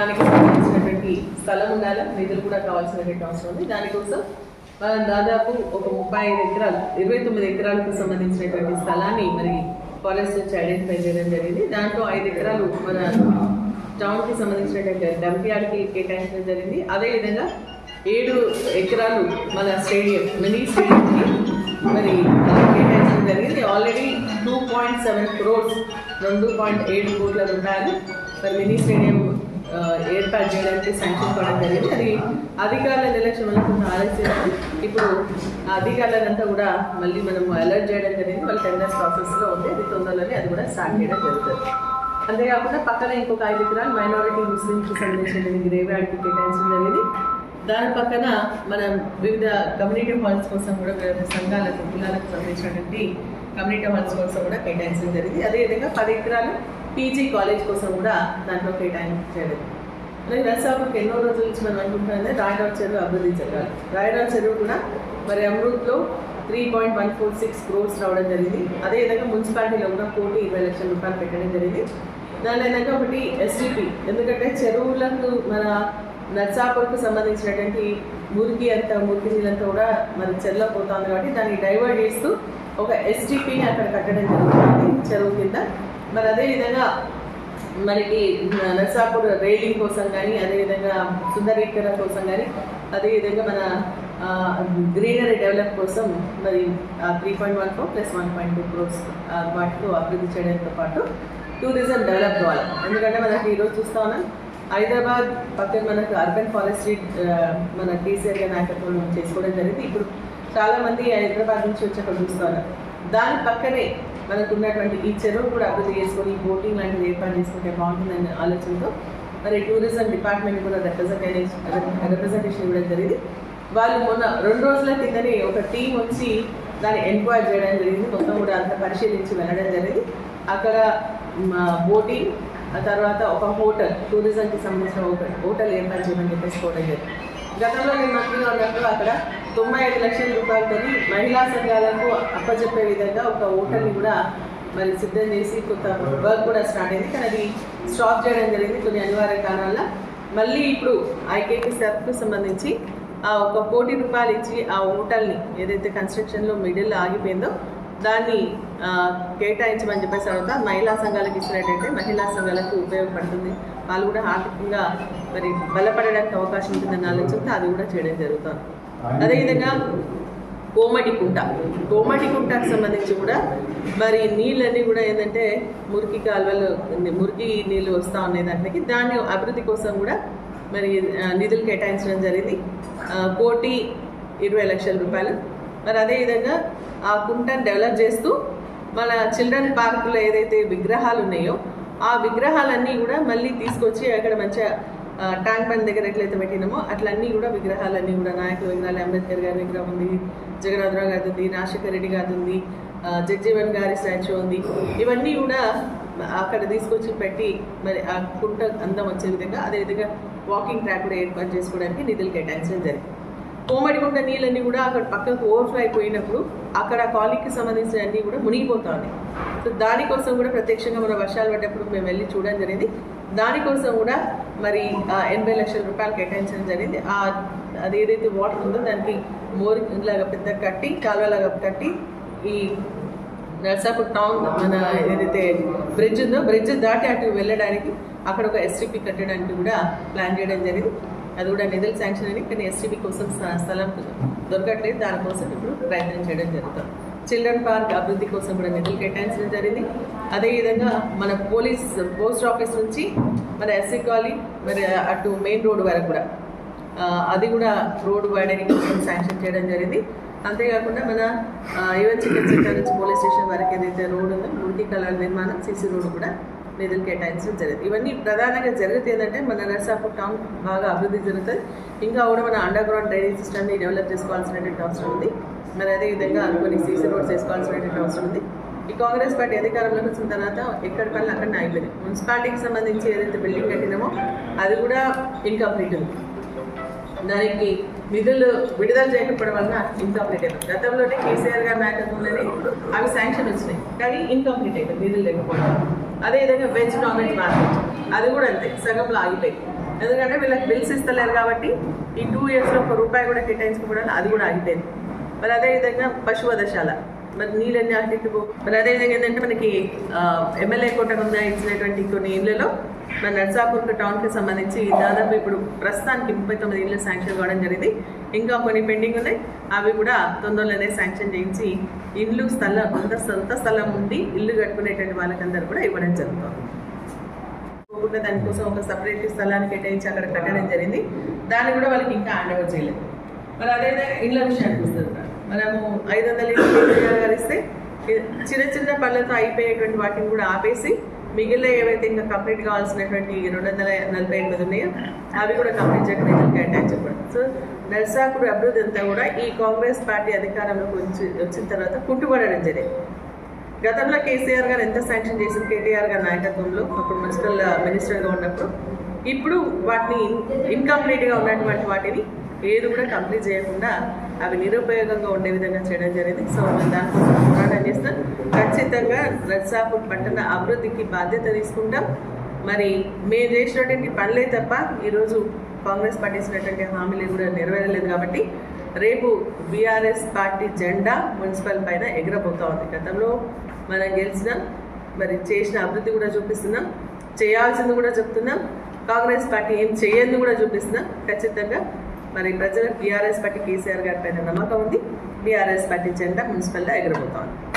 దానికి సంబంధించినటువంటి స్థలం ఉండాలి? నిధులు కూడా కావాల్సినటువంటి అవసరం ఉంది. దానికోసం మనం దాదాపు ఒక ముప్పై ఐదు ఎకరాలు ఇరవై తొమ్మిది ఎకరాలకు సంబంధించినటువంటి స్థలాన్ని మరి ఫారెస్ట్ నుంచి ఐడెంటిఫై చేయడం జరిగింది. దాంట్లో ఐదు ఎకరాలు మన టౌన్కి సంబంధించినటువంటి డంపియార్డ్కి కేటాయించడం జరిగింది. అదేవిధంగా ఏడు ఎకరాలు మన స్టేడియం మినీ స్టేడియంకి మరి కేటాయించడం జరిగింది. Already two point seven crores రెండు పాయింట్ ఏడు కోట్ల రూపాయలు మరి మినీ స్టేడియం ఏర్పాటు చేయడానికి శాంక్షన్ కావడం జరిగింది. అది అధికారుల నిర్లక్ష్యం వల్ల కొంచెం ఆలస్యం. ఇప్పుడు ఆ అధికారులంతా కూడా మళ్ళీ మనం అలర్ట్ చేయడం జరిగింది. వాళ్ళ టెండర్స్ ప్రాసెస్లో ఉంది. అది తొందరలోనే అది కూడా స్టార్ట్ చేయడం జరుగుతుంది. అంతేకాకుండా పక్కన ఇంకొక ఐదు ఎకరాలు మైనారిటీ ముస్లింస్కి సంబంధించిన గ్రేవ్యార్డ్కి కేటాయించడం జరిగింది. దాని పక్కన మనం వివిధ కమ్యూనిటీ హాల్స్ కోసం కూడా వివిధ సంఘాలకు కులాలకు సంబంధించినటువంటి కమ్యూనిటీ హాల్స్ కోసం కూడా కేటాయించడం జరిగింది. అదేవిధంగా పది ఎకరాలు పీజీ కాలేజ్ కోసం కూడా దాంట్లో కేటాయించడం అలాగే నర్సాపురికి ఎన్నో రోజుల నుంచి మనం అనుకుంటున్నాం రాయరావు చెరువు అభివృద్ధి జరగాలి రాయరావు చెరువు కూడా మరి అమృత్లో three point one four six crores రావడం జరిగింది. అదేవిధంగా మున్సిపాలిటీలో కూడా కోటి ఇరవై లక్షల రూపాయలు పెట్టడం జరిగింది. దాని విధంగా ఒకటి ఎస్డిపి ఎందుకంటే చెరువులకు మన నర్సాపూర్కు సంబంధించినటువంటి మురికి అంతా మురికి నీళ్ళంతా కూడా మరి చెరువులో పోతుంది కాబట్టి దాన్ని డైవర్ట్ చేస్తూ ఒక ఎస్డిపిని అక్కడ కట్టడం జరుగుతుంది చెరువు కింద. మరి అదేవిధంగా మనకి నర్సాపూర్ రైలింగ్ కోసం కానీ అదేవిధంగా సుందరీకరణ కోసం కానీ అదేవిధంగా మన గ్రీనరీ డెవలప్ కోసం మరి three point one four plus one point two crores వాటితో అభివృద్ధి చేయడంతో పాటు టూరిజం డెవలప్ కావాలి. ఎందుకంటే మనకి ఈరోజు చూస్తా ఉన్నాం హైదరాబాద్ పక్కన మనకు అర్బన్ ఫారెస్ట్రీ మన కేసీఆర్ నాయకత్వం చేసుకోవడం జరిగింది. ఇప్పుడు చాలా మంది హైదరాబాద్ నుంచి వచ్చి అక్కడ చూస్తా ఉన్నారు. దాని పక్కనే మనకు ఉన్నటువంటి ఈ చెరువు కూడా అభివృద్ధి చేసుకొని బోటింగ్ లాంటిది ఏర్పాటు చేసుకుంటే బాగుంటుందనే ఆలోచనతో మరి టూరిజం డిపార్ట్మెంట్ కూడా రిప్రజెంటేషన్ రిప్రజెంటేషన్ ఇవ్వడం జరిగింది. వాళ్ళు మొన్న రెండు రోజుల కిందనే ఒక టీం వచ్చి దాన్ని ఎంక్వైరీ చేయడం జరిగింది. మొత్తం కూడా అంతా పరిశీలించి వెళ్ళడం జరిగింది. అక్కడ బోటింగ్ ఆ తర్వాత ఒక హోటల్ టూరిజంకి సంబంధించిన ఒక హోటల్ ఏర్పాటు చేయమని చెప్పేసి కోవడం జరిగింది. గతంలో నేను మంత్రిగా ఉన్నప్పుడు అక్కడ తొంభై ఐదు లక్షల రూపాయలతో మహిళా సంఘాలకు అప్పచెప్పే విధంగా ఒక హోటల్ని కూడా మరి సిద్ధం చేసి కొంత వర్క్ కూడా స్టార్ట్ అయింది. కానీ అది స్టాప్ చేయడం జరిగింది కొన్ని అనివార్య కారణాల మళ్ళీ ఇప్పుడు ఐకేపీ సెర్ఫ్కు సంబంధించి ఆ ఒక కోటి రూపాయలు ఇచ్చి ఆ హోటల్ని ఏదైతే కన్స్ట్రక్షన్లో మిడిల్లో ఆగిపోయిందో దాన్ని కేటాయించమని చెప్పేసి అడుగుతా. మహిళా సంఘాలకు ఇచ్చినట్టయితే మహిళా సంఘాలకు ఉపయోగపడుతుంది. వాళ్ళు కూడా ఆర్థికంగా మరి బలపడడానికి అవకాశం ఉంటుందని ఆలోచిస్తే అది కూడా చేయడం జరుగుతుంది. అదేవిధంగా కోమటి కుంట. కోమటి కుంటకు సంబంధించి కూడా మరి నీళ్ళన్నీ కూడా ఏంటంటే మురికి కాలువలు మురికి నీళ్ళు వస్తూ ఉన్నాయి దాంట్లోకి. దాన్ని అభివృద్ధి కోసం కూడా మరి నిధులు కేటాయించడం జరిగింది. కోటి ఇరవై లక్షల రూపాయలు. మరి అదేవిధంగా ఆ కుంటను డెవలప్ చేస్తూ మన చిల్డ్రన్ పార్కులో ఏదైతే విగ్రహాలు ఉన్నాయో ఆ విగ్రహాలన్నీ కూడా మళ్ళీ తీసుకొచ్చి అక్కడ మంచిగా ట్యాంక్ బండ్ దగ్గర ఎట్లయితే పెట్టినామో అట్లన్నీ కూడా విగ్రహాలన్నీ కూడా నాయకుల విగ్రహాలు అంబేద్కర్ గారి విగ్రహం ఉంది జగన్నాథరావు గారి ఉంది నాశేఖర్ రెడ్డి గారి ఉంది జగ్జీవన్ గారి స్టాచ్యూ ఉంది. ఇవన్నీ కూడా అక్కడ తీసుకొచ్చి పెట్టి మరి ఆ కుంట అందం వచ్చే విధంగా అదేవిధంగా వాకింగ్ ట్రాక్ కూడా ఏర్పాటు చేసుకోవడానికి నిధులు కేటాయించడం జరిగింది. కోమడిగుంట నీళ్ళన్నీ కూడా అక్కడ పక్కకు ఓవర్ఫ్లో అయిపోయినప్పుడు అక్కడ కాలనీకి సంబంధించిన అన్నీ కూడా మునిగిపోతా ఉన్నాయి సో దానికోసం కూడా ప్రత్యక్షంగా మన వర్షాలు పడ్డప్పుడు మేము వెళ్ళి చూడడం జరిగింది. దానికోసం కూడా మరి ఆ ఎనభై లక్షల రూపాయలు కేటాయించడం జరిగింది. ఆ అది ఏదైతే వాటర్ ఉందో దానికి మోరింగ్ లాగా పెద్ద కట్టి కాలువలాగా కట్టి ఈ నర్సాపూర్ టౌన్ మన ఏదైతే బ్రిడ్జ్ ఉందో బ్రిడ్జ్ దాటి అటు వెళ్ళడానికి అక్కడ ఒక ఎస్టీపీ కట్టడానికి కూడా ప్లాన్ చేయడం జరిగింది. అది కూడా నిధులు శాంక్షన్ అని కానీ ఎస్టీబీ కోసం స్థలం దొరకట్లేదు. దానికోసం ఇప్పుడు ప్రయత్నం చేయడం జరుగుతుంది చిల్డ్రన్ పార్క్ అభివృద్ధి కోసం కూడా నిధులు కేటాయించడం జరిగింది. అదేవిధంగా మన పోలీస్ పోస్ట్ ఆఫీస్ నుంచి మన ఎస్సీ కాలనీ మరి అటు మెయిన్ రోడ్ వరకు కూడా అది కూడా రోడ్ వైడనింగ్ కోసం శాంక్షన్ చేయడం జరిగింది. అంతేకాకుండా మన ఆ, యువ చికిత్స సెంటర్ నుంచి పోలీస్ స్టేషన్ వరకు ఏదైతే రోడ్ ఉందో మూర్తి కళల నిర్మాణం సీసీ రోడ్ కూడా నిధులు కేటాయించడం జరిగింది. ఇవన్నీ ప్రధానంగా జరుగుతుంది ఏంటంటే మన నర్సాపూర్ టౌన్ బాగా అభివృద్ధి జరుగుతుంది. ఇంకా కూడా మన అండర్ గ్రౌండ్ డ్రైనేజ్ సిస్టమ్ని డెవలప్ చేసుకోవాల్సినటువంటి అవసరం ఉంది. మరి అదేవిధంగా కొన్ని సీసీ రోడ్స్ వేసుకోవాల్సినటువంటి అవసరం ఉంది. ఈ కాంగ్రెస్ పార్టీ అధికారంలోకి వచ్చిన తర్వాత ఎక్కడ పనులు అక్కడ ఆగిపోయింది మున్సిపాలిటీకి సంబంధించి ఏదైతే బిల్డింగ్ కట్టినామో అది కూడా ఇన్కంప్లీట్ ఉంది. దానికి నిధులు విడుదల చేయకపోవడం వలన ఇన్కంప్లీట్ అయిపోయింది. గతంలోనే కేసీఆర్ గారి నాయకత్వంలోనే అవి శాంక్షన్ వచ్చినాయి. కానీ ఇన్కంప్లీట్ అయిపోయింది నిధులు లేకపోవడం. అదేవిధంగా వెజ్ నాన్ వెజ్ మార్కెట్ అది కూడా అంతే సగంలో ఆగిపోయింది ఎందుకంటే వీళ్ళకి బిల్స్ ఇస్తలేరు కాబట్టి ఈ టూ ఇయర్స్లో ఒక రూపాయి కూడా కేటాయించుకోవడం అది కూడా ఆగిపోయింది. మరి అదేవిధంగా పశువదశాల మరి నీళ్ళని అన్నిటికీ మరి అదేవిధంగా ఏంటంటే మనకి ఎమ్మెల్యే కోట ఉందా ఇచ్చినటువంటి కొన్ని ఇళ్ళలో మన నర్సాపూర్ టౌన్కి సంబంధించి దాదాపు ఇప్పుడు ప్రస్తుతానికి ముప్పై తొమ్మిది ఇళ్ళు శాంక్షన్ కావడం జరిగింది. ఇంకా కొన్ని పెండింగ్ ఉన్నాయి. అవి కూడా తొందరలోనే శాంక్షన్ చేయించి ఇల్లు స్థలం కొంత సొంత స్థలం ఉండి ఇల్లు కట్టుకునేటువంటి వాళ్ళకందరూ కూడా ఇవ్వడం జరుగుతుంది. పోకుండా దానికోసం ఒక సపరేట్ స్థలాన్ని కేటాయించి అక్కడ కట్టడం జరిగింది. దాన్ని కూడా వాళ్ళకి ఇంకా హ్యాండ్ ఓవర్ చేయలేదు. మరి అదేవిధంగా ఇళ్ళ విషయానికి వస్తుంది మనము ఐదు వందల ఇళ్ళు ఇస్తే చిన్న చిన్న పనులతో అయిపోయేటువంటి వాటిని కూడా ఆపేసి మిగిలిన ఏవైతే ఇంకా కంప్లీట్ కావాల్సినటువంటి రెండు వందల నలభై ఎనిమిది ఉన్నాయో అవి కూడా కంప్లీట్ చేయడం ఇతరులకు అటాచ్ అవ్వడం సో నర్సాకుడు అభివృద్ధి అంతా కూడా ఈ కాంగ్రెస్ పార్టీ అధికారంలోకి వచ్చి వచ్చిన తర్వాత కుట్టుబడడం జరిగింది. గతంలో కేసీఆర్ గారు ఎంత శాంక్షన్ చేసింది కేటీఆర్ గారి నాయకత్వంలో అప్పుడు మున్సిపల్ మినిస్టర్గా ఉన్నప్పుడు ఇప్పుడు వాటిని ఇన్కంప్లీట్గా ఉన్నటువంటి వాటిని ఏది కూడా కంప్లీట్ చేయకుండా అవి నిరుపయోగంగా ఉండే విధంగా చేయడం జరిగింది. సో మేము దానికోసం పోరాటం చేస్తాం ఖచ్చితంగా నర్సాపూర్ పట్టణ అభివృద్ధికి బాధ్యత తీసుకుంటాం. మరి మేము చేసినటువంటి పనులే తప్ప ఈరోజు కాంగ్రెస్ పార్టీ ఇచ్చినటువంటి హామీలు కూడా నెరవేరలేదు కాబట్టి రేపు బీఆర్ఎస్ పార్టీ జెండా మున్సిపల్ పైన ఎగరబోతా ఉంది. గతంలో మనం గెలిచిన మరి చేసిన అభివృద్ధి కూడా చూపిస్తున్నాం. చేయాల్సింది కూడా చెప్తున్నాం. కాంగ్రెస్ పార్టీ ఏం చేయని కూడా చూపిస్తున్నాం. ఖచ్చితంగా మరి ప్రజలకు బీఆర్ఎస్ పార్టీ కేసీఆర్ గారి పైన నమ్మకం ఉంది. బీఆర్ఎస్ పార్టీ జెండా మున్సిపల్లో ఎగరబోతా ఉంది.